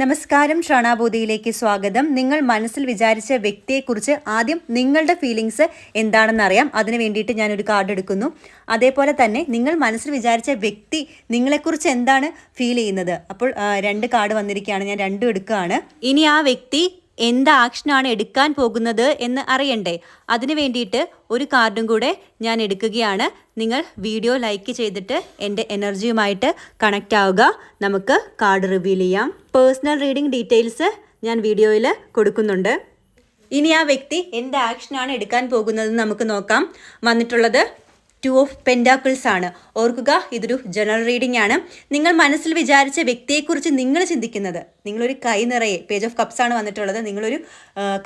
നമസ്കാരം ക്ഷണാബോധിയിലേക്ക് സ്വാഗതം. നിങ്ങൾ മനസ്സിൽ വിചാരിച്ച വ്യക്തിയെക്കുറിച്ച് ആദ്യം നിങ്ങളുടെ ഫീലിങ്സ് എന്താണെന്ന് അറിയാം അതിന് വേണ്ടിയിട്ട് ഞാനൊരു കാർഡ് എടുക്കുന്നു. അതേപോലെ തന്നെ നിങ്ങൾ മനസ്സിൽ വിചാരിച്ച വ്യക്തി നിങ്ങളെക്കുറിച്ച് എന്താണ് ഫീൽ ചെയ്യുന്നത്? അപ്പോൾ രണ്ട് കാർഡ് വന്നിരിക്കുകയാണ്. ഞാൻ രണ്ടും എടുക്കുകയാണ്. ഇനി ആ വ്യക്തി എന്ത് ആക്ഷനാണ് എടുക്കാൻ പോകുന്നത് എന്ന് അറിയണ്ടേ? അതിന് വേണ്ടിയിട്ട് ഒരു കാർഡും കൂടെ ഞാൻ എടുക്കുകയാണ്. നിങ്ങൾ വീഡിയോ ലൈക്ക് ചെയ്തിട്ട് എന്റെ എനർജിയുമായിട്ട് കണക്റ്റ് ആവുക. നമുക്ക് കാർഡ് റിവീൽ ചെയ്യാം. പേഴ്സണൽ റീഡിംഗ് ഡീറ്റെയിൽസ് ഞാൻ വീഡിയോയിൽ കൊടുക്കുന്നുണ്ട്. ഇനി ആ വ്യക്തി എന്ത് ആക്ഷനാണ് എടുക്കാൻ പോകുന്നത് നമുക്ക് നോക്കാം. വന്നിട്ടുള്ളത് ടു ഓഫ് പെൻഡാക്കിൾസ് ആണ്. ഓർക്കുക ഇതൊരു ജനറൽ റീഡിംഗ് ആണ്. നിങ്ങൾ മനസ്സിൽ വിചാരിച്ച വ്യക്തിയെക്കുറിച്ച് നിങ്ങൾ ചിന്തിക്കുന്നത് നിങ്ങളൊരു കൈ നിറയെ പേജ് ഓഫ് കപ്സ് ആണ് വന്നിട്ടുള്ളത് നിങ്ങളൊരു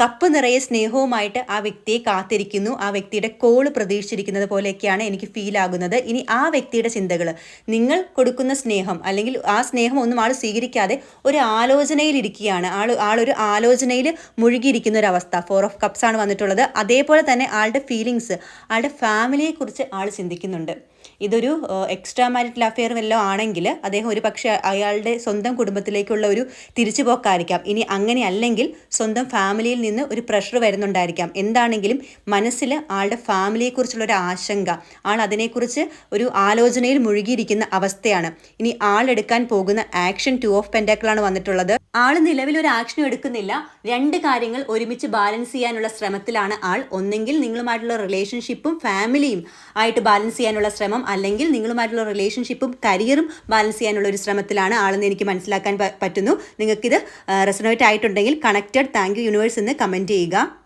കപ്പ് നിറയെ സ്നേഹവുമായിട്ട് ആ വ്യക്തിയെ കാത്തിരിക്കുന്നു ആ വ്യക്തിയുടെ കോൾ പ്രതീക്ഷിച്ചിരിക്കുന്നത് പോലെയൊക്കെയാണ് എനിക്ക് ഫീൽ ആകുന്നത്. ഇനി ആ വ്യക്തിയുടെ ചിന്തകൾ നിങ്ങൾ കൊടുക്കുന്ന സ്നേഹം അല്ലെങ്കിൽ ആ സ്നേഹം ഒന്നും ആൾ സ്വീകരിക്കാതെ ഒരു ആലോചനയിലിരിക്കുകയാണ് ആൾ ആളൊരു ആലോചനയിൽ മുഴുകിയിരിക്കുന്ന ഒരു അവസ്ഥ. ഫോർ ഓഫ് കപ്സ് ആണ് വന്നിട്ടുള്ളത്. അതേപോലെ തന്നെ ആളുടെ ഫീലിങ്സ് ആളുടെ ഫാമിലിയെക്കുറിച്ച് ആൾ ചിന്തിക്കുന്നുണ്ട്. ഇതൊരു എക്സ്ട്രാ മാരിറ്റൽ അഫെയർ വല്ലതും ആണെങ്കിൽ അദ്ദേഹം ഒരു പക്ഷേ അയാളുടെ സ്വന്തം കുടുംബത്തിലേക്കുള്ള ഒരു തിരിച്ചുപോക്കായിരിക്കാം. ഇനി അങ്ങനെ അല്ലെങ്കിൽ സ്വന്തം ഫാമിലിയിൽ നിന്ന് ഒരു പ്രഷർ വരുന്നുണ്ടായിരിക്കാം. എന്താണെങ്കിലും മനസ്സിൽ ആളുടെ ഫാമിലിയെക്കുറിച്ചുള്ള ഒരു ആശങ്ക ആൾ അതിനെക്കുറിച്ച് ഒരു ആലോചനയിൽ മുഴുകിയിരിക്കുന്ന അവസ്ഥയാണ്. ഇനി ആൾ എടുക്കാൻ പോകുന്ന ആക്ഷൻ ടു ഓഫ് പെൻഡാക്കളാണ് വന്നിട്ടുള്ളത്. ആൾ നിലവിൽ ഒരു ആക്ഷനും എടുക്കുന്നില്ല. രണ്ട് കാര്യങ്ങൾ ഒരുമിച്ച് ബാലൻസ് ചെയ്യാനുള്ള ശ്രമത്തിലാണ് ആൾ. ഒന്നെങ്കിൽ നിങ്ങളുമായിട്ടുള്ള റിലേഷൻഷിപ്പും ഫാമിലിയും ആയിട്ട് ബാലൻസ് ചെയ്യാനുള്ള ശ്രമം അല്ലെങ്കിൽ നിങ്ങളുമായിട്ടുള്ള റിലേഷൻഷിപ്പും കരിയറും ബാലൻസ് ചെയ്യാനുള്ള ഒരു ശ്രമത്തിലാണ് ആളെന്ന് എനിക്ക് മനസ്സിലാക്കാൻ പറ്റുന്നു. നിങ്ങൾക്കിത് റെസണേറ്റ് ആയിട്ടുണ്ടെങ്കിൽ കണക്റ്റഡ് താങ്ക് യു യൂണിവേഴ്സ് എന്ന് കമന്റ് ചെയ്യുക.